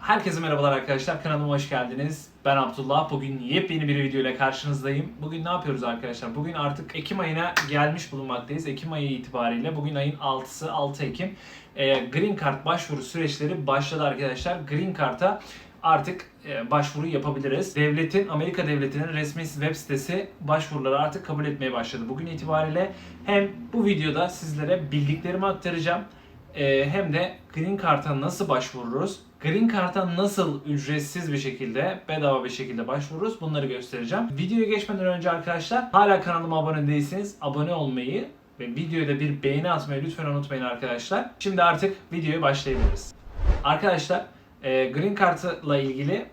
Herkese merhabalar arkadaşlar. Kanalıma hoş geldiniz. Ben Abdullah. Bugün yepyeni bir video ile karşınızdayım. Bugün ne yapıyoruz arkadaşlar? Bugün artık Ekim ayına gelmiş bulunmaktayız. Ekim ayı itibariyle bugün ayın 6'sı 6 Ekim. Ee, Green Card başvuru süreçleri başladı arkadaşlar. Green Card'a artık e, başvuru yapabiliriz. Devletin, Amerika Devleti'nin resmi web sitesi başvuruları artık kabul etmeye başladı. Bugün itibariyle hem bu videoda sizlere bildiklerimi aktaracağım ee, hem de Green Card'a nasıl başvururuz? Green Card'a nasıl ücretsiz bir şekilde, bedava bir şekilde başvururuz? Bunları göstereceğim. Videoya geçmeden önce arkadaşlar hala kanalıma abone değilseniz abone olmayı ve videoya da bir beğeni atmayı lütfen unutmayın arkadaşlar. Şimdi artık videoya başlayabiliriz. Arkadaşlar e, Green Card'la ilgili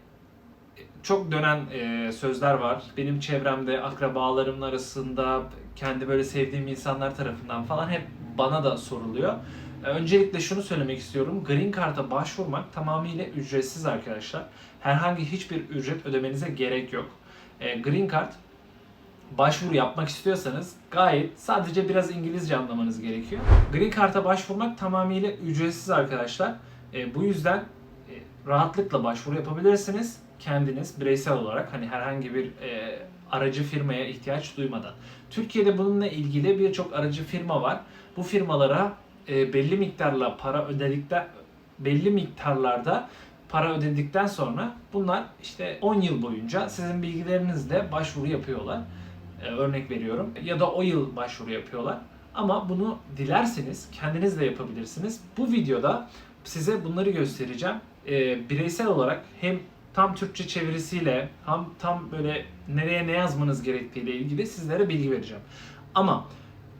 çok dönen e, sözler var. Benim çevremde, akrabalarımın arasında, kendi böyle sevdiğim insanlar tarafından falan hep bana da soruluyor. Öncelikle şunu söylemek istiyorum. Green Card'a başvurmak tamamıyla ücretsiz arkadaşlar. Herhangi hiçbir ücret ödemenize gerek yok. E, Green Card başvuru yapmak istiyorsanız gayet sadece biraz İngilizce anlamanız gerekiyor. Green Card'a başvurmak tamamıyla ücretsiz arkadaşlar. E, bu yüzden e, rahatlıkla başvuru yapabilirsiniz. Kendiniz bireysel olarak hani herhangi bir e, aracı firmaya ihtiyaç duymadan. Türkiye'de bununla ilgili birçok aracı firma var. Bu firmalara e, belli miktarla para ödedikten belli miktarlarda para ödedikten sonra bunlar işte 10 yıl boyunca sizin bilgilerinizle başvuru yapıyorlar. E, örnek veriyorum. Ya da o yıl başvuru yapıyorlar. Ama bunu dilerseniz kendiniz de yapabilirsiniz. Bu videoda size bunları göstereceğim. E, bireysel olarak hem tam Türkçe çevirisiyle hem tam böyle nereye ne yazmanız gerektiğiyle ilgili sizlere bilgi vereceğim. Ama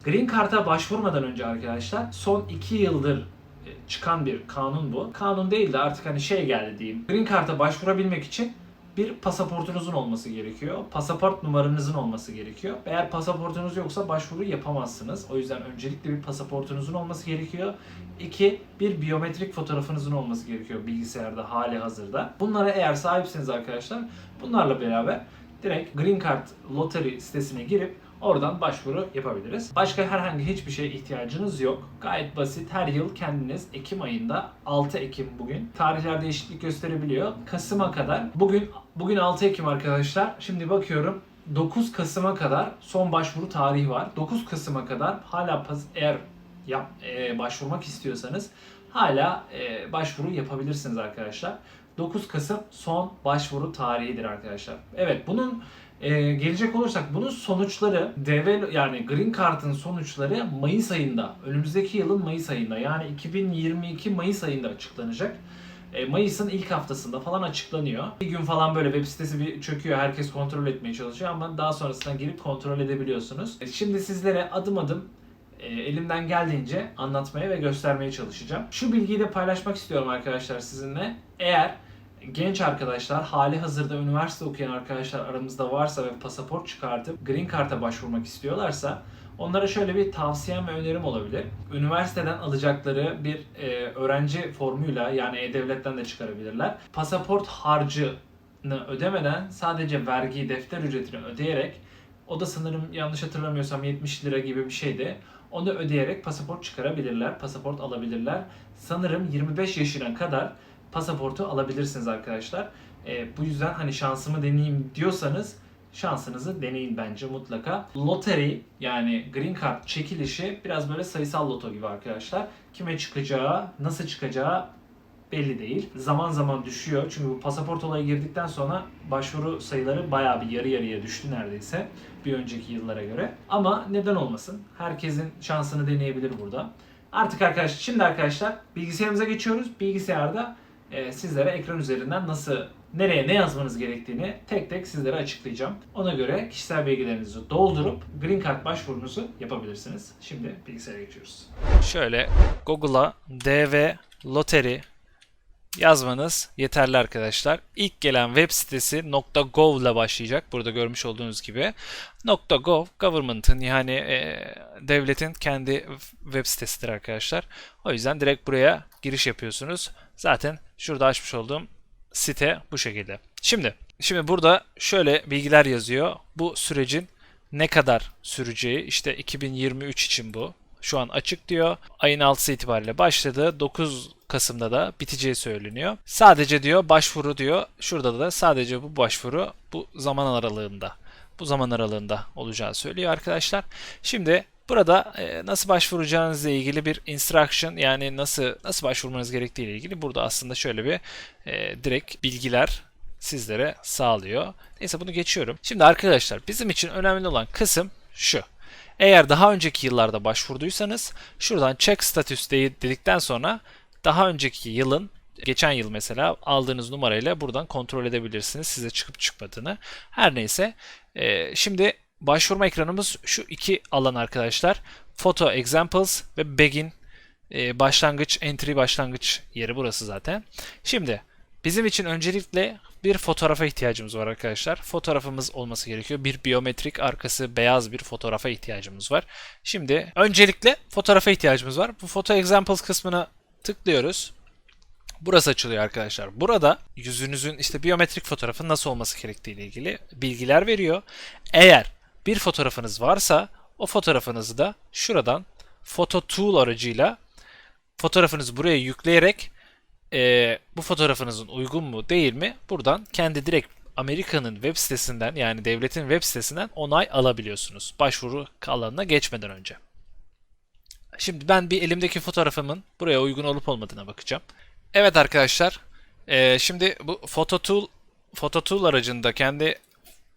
Green Card'a başvurmadan önce arkadaşlar son 2 yıldır e, çıkan bir kanun bu. Kanun değil de artık hani şey geldi diyeyim. Green Card'a başvurabilmek için bir pasaportunuzun olması gerekiyor. Pasaport numaranızın olması gerekiyor. Eğer pasaportunuz yoksa başvuru yapamazsınız. O yüzden öncelikle bir pasaportunuzun olması gerekiyor. İki, bir biyometrik fotoğrafınızın olması gerekiyor bilgisayarda hali hazırda. Bunlara eğer sahipsiniz arkadaşlar bunlarla beraber direkt Green Card Lottery sitesine girip Oradan başvuru yapabiliriz. Başka herhangi hiçbir şeye ihtiyacınız yok. Gayet basit. Her yıl kendiniz Ekim ayında 6 Ekim bugün. Tarihler değişiklik gösterebiliyor. Kasım'a kadar. Bugün bugün 6 Ekim arkadaşlar. Şimdi bakıyorum 9 Kasım'a kadar son başvuru tarihi var. 9 Kasım'a kadar hala eğer yap, e, başvurmak istiyorsanız hala e, başvuru yapabilirsiniz arkadaşlar. 9 Kasım son başvuru tarihidir arkadaşlar. Evet bunun ee, gelecek olursak bunun sonuçları DV yani Green Card'ın sonuçları Mayıs ayında, önümüzdeki yılın Mayıs ayında yani 2022 Mayıs ayında açıklanacak. Ee, Mayıs'ın ilk haftasında falan açıklanıyor. Bir gün falan böyle web sitesi bir çöküyor, herkes kontrol etmeye çalışıyor ama daha sonrasında girip kontrol edebiliyorsunuz. Ee, Şimdi sizlere adım adım e, elimden geldiğince anlatmaya ve göstermeye çalışacağım. Şu bilgiyi de paylaşmak istiyorum arkadaşlar sizinle. Eğer genç arkadaşlar, hali hazırda üniversite okuyan arkadaşlar aramızda varsa ve pasaport çıkartıp Green Card'a başvurmak istiyorlarsa onlara şöyle bir tavsiyem ve önerim olabilir. Üniversiteden alacakları bir e, öğrenci formuyla yani E-Devlet'ten de çıkarabilirler. Pasaport harcını ödemeden sadece vergi, defter ücretini ödeyerek o da sanırım yanlış hatırlamıyorsam 70 lira gibi bir şeydi. Onu ödeyerek pasaport çıkarabilirler, pasaport alabilirler. Sanırım 25 yaşına kadar pasaportu alabilirsiniz arkadaşlar. Ee, bu yüzden hani şansımı deneyeyim diyorsanız şansınızı deneyin bence mutlaka. Lottery yani Green Card çekilişi biraz böyle sayısal loto gibi arkadaşlar. Kime çıkacağı, nasıl çıkacağı belli değil. Zaman zaman düşüyor. Çünkü bu pasaport olayı girdikten sonra başvuru sayıları bayağı bir yarı yarıya düştü neredeyse bir önceki yıllara göre. Ama neden olmasın? Herkesin şansını deneyebilir burada. Artık arkadaşlar şimdi arkadaşlar bilgisayarımıza geçiyoruz. Bilgisayarda e, sizlere ekran üzerinden nasıl nereye ne yazmanız gerektiğini tek tek sizlere açıklayacağım. Ona göre kişisel bilgilerinizi doldurup Green Card başvurunuzu yapabilirsiniz. Şimdi bilgisayara geçiyoruz. Şöyle Google'a DV Lottery yazmanız yeterli arkadaşlar. İlk gelen web sitesi .gov ile başlayacak. Burada görmüş olduğunuz gibi. .gov government'ın yani e, devletin kendi web sitesidir arkadaşlar. O yüzden direkt buraya giriş yapıyorsunuz. Zaten şurada açmış olduğum site bu şekilde. Şimdi şimdi burada şöyle bilgiler yazıyor. Bu sürecin ne kadar süreceği işte 2023 için bu Şu an açık diyor. Ayın 6'sı itibariyle başladı. 9 Kasım'da da biteceği söyleniyor. Sadece diyor başvuru diyor. Şurada da sadece bu başvuru bu zaman aralığında. Bu zaman aralığında olacağı söylüyor arkadaşlar. Şimdi burada e, nasıl başvuracağınızla ilgili bir instruction yani nasıl nasıl başvurmanız gerektiği ile ilgili burada aslında şöyle bir e, direkt bilgiler sizlere sağlıyor. Neyse bunu geçiyorum. Şimdi arkadaşlar bizim için önemli olan kısım şu. Eğer daha önceki yıllarda başvurduysanız şuradan check status de- dedikten sonra daha önceki yılın geçen yıl mesela aldığınız numarayla buradan kontrol edebilirsiniz size çıkıp çıkmadığını. Her neyse e, şimdi başvurma ekranımız şu iki alan arkadaşlar. Photo examples ve begin e, başlangıç entry başlangıç yeri burası zaten. Şimdi bizim için öncelikle bir fotoğrafa ihtiyacımız var arkadaşlar. Fotoğrafımız olması gerekiyor. Bir biyometrik arkası beyaz bir fotoğrafa ihtiyacımız var. Şimdi öncelikle fotoğrafa ihtiyacımız var. Bu photo examples kısmına tıklıyoruz. Burası açılıyor arkadaşlar. Burada yüzünüzün işte biyometrik fotoğrafın nasıl olması gerektiği ile ilgili bilgiler veriyor. Eğer bir fotoğrafınız varsa o fotoğrafınızı da şuradan Photo Tool aracıyla fotoğrafınızı buraya yükleyerek e, bu fotoğrafınızın uygun mu değil mi buradan kendi direkt Amerika'nın web sitesinden yani devletin web sitesinden onay alabiliyorsunuz. Başvuru alanına geçmeden önce. Şimdi ben bir elimdeki fotoğrafımın buraya uygun olup olmadığına bakacağım. Evet arkadaşlar. e, şimdi bu PhotoTool PhotoTool aracında kendi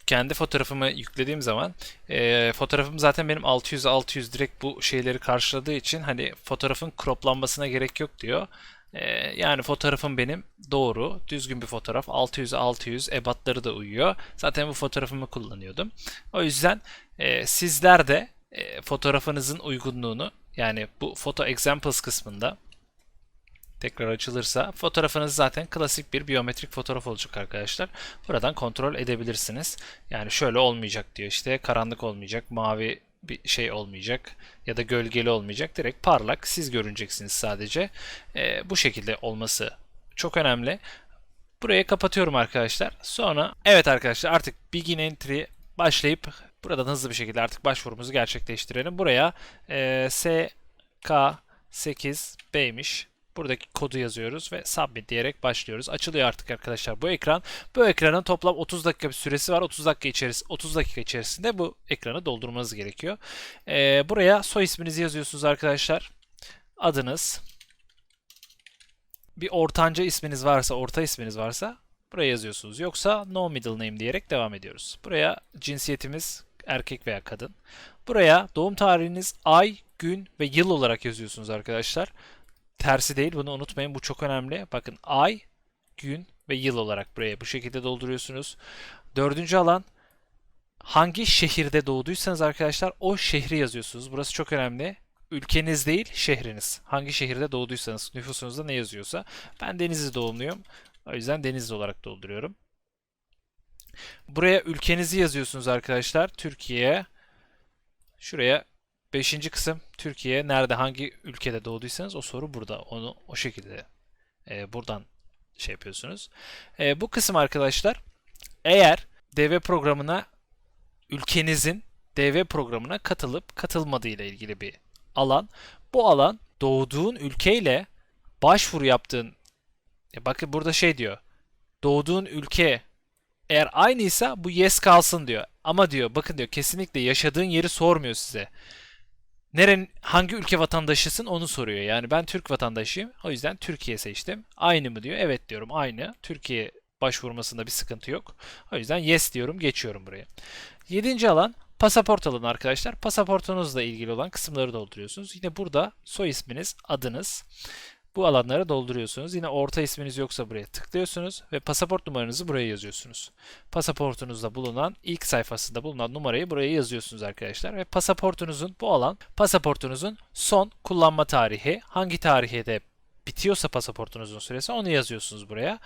kendi fotoğrafımı yüklediğim zaman e, fotoğrafım zaten benim 600 600 direkt bu şeyleri karşıladığı için hani fotoğrafın croplanmasına gerek yok diyor. E, yani fotoğrafım benim doğru, düzgün bir fotoğraf. 600 600 ebatları da uyuyor. Zaten bu fotoğrafımı kullanıyordum. O yüzden e, sizler de e, fotoğrafınızın uygunluğunu yani bu Photo Examples kısmında tekrar açılırsa fotoğrafınız zaten klasik bir biyometrik fotoğraf olacak arkadaşlar. Buradan kontrol edebilirsiniz. Yani şöyle olmayacak diyor işte karanlık olmayacak, mavi bir şey olmayacak ya da gölgeli olmayacak. Direkt parlak siz görüneceksiniz sadece. Ee, bu şekilde olması çok önemli. Burayı kapatıyorum arkadaşlar. Sonra evet arkadaşlar artık Begin Entry başlayıp buradan hızlı bir şekilde artık başvurumuzu gerçekleştirelim. Buraya e, SK8B'ymiş. Buradaki kodu yazıyoruz ve submit diyerek başlıyoruz. Açılıyor artık arkadaşlar bu ekran. Bu ekranın toplam 30 dakika bir süresi var. 30 dakika içerisinde 30 dakika içerisinde bu ekranı doldurmanız gerekiyor. Ee, buraya soy isminizi yazıyorsunuz arkadaşlar. Adınız. Bir ortanca isminiz varsa, orta isminiz varsa buraya yazıyorsunuz. Yoksa no middle name diyerek devam ediyoruz. Buraya cinsiyetimiz erkek veya kadın. Buraya doğum tarihiniz ay, gün ve yıl olarak yazıyorsunuz arkadaşlar tersi değil. Bunu unutmayın. Bu çok önemli. Bakın ay, gün ve yıl olarak buraya bu şekilde dolduruyorsunuz. Dördüncü alan hangi şehirde doğduysanız arkadaşlar o şehri yazıyorsunuz. Burası çok önemli. Ülkeniz değil, şehriniz. Hangi şehirde doğduysanız, nüfusunuzda ne yazıyorsa. Ben Denizli doğumluyum. O yüzden Denizli olarak dolduruyorum. Buraya ülkenizi yazıyorsunuz arkadaşlar. Türkiye. Şuraya Beşinci kısım Türkiye nerede hangi ülkede doğduysanız o soru burada. Onu o şekilde e, buradan şey yapıyorsunuz. E, bu kısım arkadaşlar eğer DV programına ülkenizin DV programına katılıp katılmadığı ile ilgili bir alan. Bu alan doğduğun ülkeyle başvuru yaptığın e, bakın burada şey diyor. Doğduğun ülke eğer aynıysa bu yes kalsın diyor. Ama diyor bakın diyor kesinlikle yaşadığın yeri sormuyor size neren hangi ülke vatandaşısın onu soruyor. Yani ben Türk vatandaşıyım. O yüzden Türkiye seçtim. Aynı mı diyor. Evet diyorum aynı. Türkiye başvurmasında bir sıkıntı yok. O yüzden yes diyorum geçiyorum buraya. Yedinci alan pasaport alanı arkadaşlar. Pasaportunuzla ilgili olan kısımları dolduruyorsunuz. Yine burada soy isminiz, adınız, bu alanları dolduruyorsunuz. Yine orta isminiz yoksa buraya tıklıyorsunuz ve pasaport numaranızı buraya yazıyorsunuz. Pasaportunuzda bulunan ilk sayfasında bulunan numarayı buraya yazıyorsunuz arkadaşlar ve pasaportunuzun bu alan pasaportunuzun son kullanma tarihi hangi tarihte bitiyorsa pasaportunuzun süresi onu yazıyorsunuz buraya.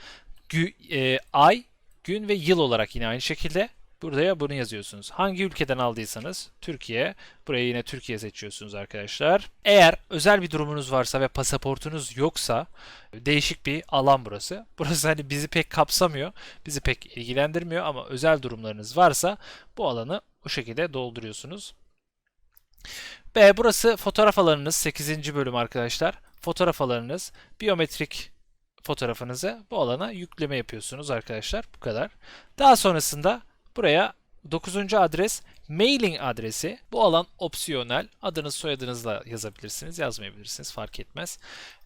Gü, e, ay, gün ve yıl olarak yine aynı şekilde Buraya bunu yazıyorsunuz. Hangi ülkeden aldıysanız Türkiye. Buraya yine Türkiye seçiyorsunuz arkadaşlar. Eğer özel bir durumunuz varsa ve pasaportunuz yoksa değişik bir alan burası. Burası hani bizi pek kapsamıyor. Bizi pek ilgilendirmiyor ama özel durumlarınız varsa bu alanı o şekilde dolduruyorsunuz. B burası fotoğraf alanınız 8. bölüm arkadaşlar. Fotoğraf alanınız biyometrik fotoğrafınızı bu alana yükleme yapıyorsunuz arkadaşlar. Bu kadar. Daha sonrasında buraya 9. adres mailing adresi. Bu alan opsiyonel. Adınız soyadınızla yazabilirsiniz. Yazmayabilirsiniz. Fark etmez.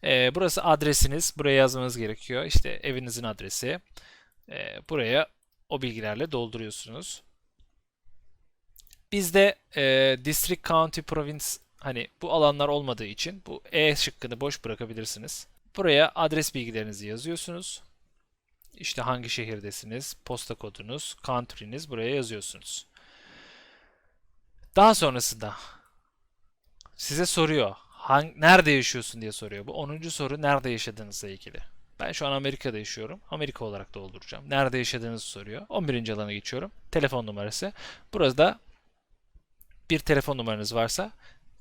Ee, burası adresiniz. Buraya yazmanız gerekiyor. İşte evinizin adresi. Ee, buraya o bilgilerle dolduruyorsunuz. Bizde e, district, county, province hani bu alanlar olmadığı için bu E şıkkını boş bırakabilirsiniz. Buraya adres bilgilerinizi yazıyorsunuz. İşte hangi şehirdesiniz, posta kodunuz, country'niz buraya yazıyorsunuz. Daha sonrasında size soruyor. Hang, nerede yaşıyorsun diye soruyor. Bu 10. soru nerede yaşadığınızla ilgili. Ben şu an Amerika'da yaşıyorum. Amerika olarak dolduracağım. Nerede yaşadığınızı soruyor. 11. alana geçiyorum. Telefon numarası. Burada bir telefon numaranız varsa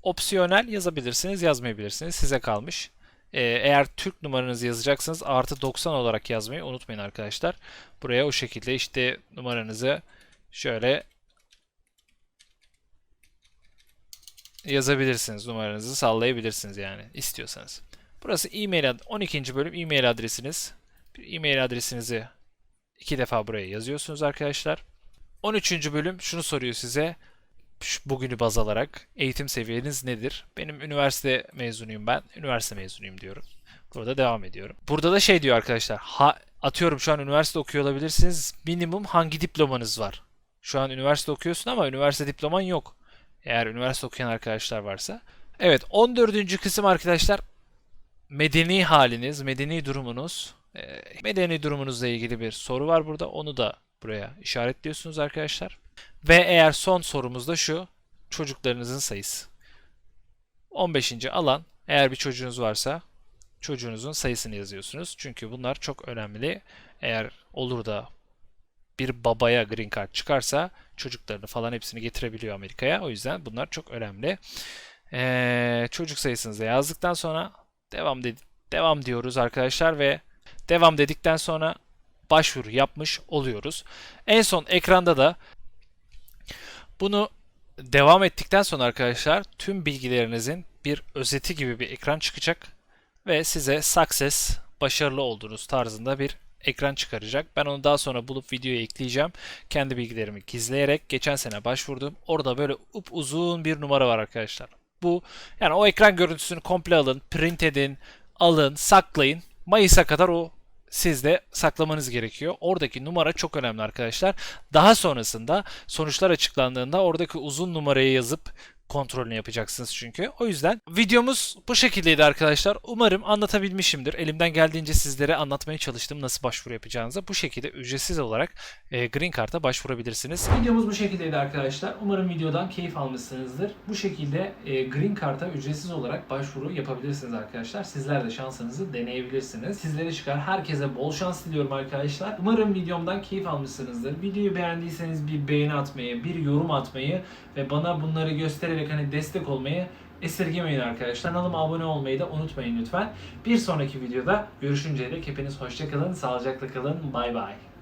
opsiyonel yazabilirsiniz, yazmayabilirsiniz. Size kalmış. Ee, eğer Türk numaranızı yazacaksanız artı 90 olarak yazmayı unutmayın arkadaşlar. Buraya o şekilde işte numaranızı şöyle yazabilirsiniz. Numaranızı sallayabilirsiniz yani istiyorsanız. Burası e-mail ad- 12. bölüm e-mail adresiniz. Bir e-mail adresinizi iki defa buraya yazıyorsunuz arkadaşlar. 13. bölüm şunu soruyor size. Bugünü baz alarak eğitim seviyeniz nedir? Benim üniversite mezunuyum ben. Üniversite mezunuyum diyorum. Burada devam ediyorum. Burada da şey diyor arkadaşlar. Ha, atıyorum şu an üniversite okuyor olabilirsiniz. Minimum hangi diplomanız var? Şu an üniversite okuyorsun ama üniversite diploman yok. Eğer üniversite okuyan arkadaşlar varsa. Evet 14. kısım arkadaşlar medeni haliniz, medeni durumunuz. Medeni durumunuzla ilgili bir soru var burada. Onu da buraya işaretliyorsunuz arkadaşlar. Ve eğer son sorumuz da şu. Çocuklarınızın sayısı. 15. alan eğer bir çocuğunuz varsa çocuğunuzun sayısını yazıyorsunuz. Çünkü bunlar çok önemli. Eğer olur da bir babaya green card çıkarsa çocuklarını falan hepsini getirebiliyor Amerika'ya. O yüzden bunlar çok önemli. Ee, çocuk sayısınızı yazdıktan sonra devam dedi devam diyoruz arkadaşlar ve devam dedikten sonra başvuru yapmış oluyoruz. En son ekranda da bunu devam ettikten sonra arkadaşlar tüm bilgilerinizin bir özeti gibi bir ekran çıkacak ve size success başarılı olduğunuz tarzında bir ekran çıkaracak. Ben onu daha sonra bulup videoya ekleyeceğim. Kendi bilgilerimi gizleyerek geçen sene başvurdum. Orada böyle up uzun bir numara var arkadaşlar. Bu yani o ekran görüntüsünü komple alın, print edin, alın, saklayın. Mayıs'a kadar o sizde saklamanız gerekiyor. Oradaki numara çok önemli arkadaşlar. Daha sonrasında sonuçlar açıklandığında oradaki uzun numarayı yazıp kontrolünü yapacaksınız çünkü. O yüzden videomuz bu şekildeydi arkadaşlar. Umarım anlatabilmişimdir. Elimden geldiğince sizlere anlatmaya çalıştım nasıl başvuru yapacağınıza. Bu şekilde ücretsiz olarak e, Green Card'a başvurabilirsiniz. Videomuz bu şekildeydi arkadaşlar. Umarım videodan keyif almışsınızdır. Bu şekilde e, Green Card'a ücretsiz olarak başvuru yapabilirsiniz arkadaşlar. Sizler de şansınızı deneyebilirsiniz. Sizlere çıkar. Herkese bol şans diliyorum arkadaşlar. Umarım videomdan keyif almışsınızdır. Videoyu beğendiyseniz bir beğeni atmayı, bir yorum atmayı ve bana bunları göstererek hani destek olmayı esirgemeyin arkadaşlar. Kanalıma abone olmayı da unutmayın lütfen. Bir sonraki videoda görüşünceye dek hepiniz hoşça kalın, sağlıcakla kalın. Bay bay.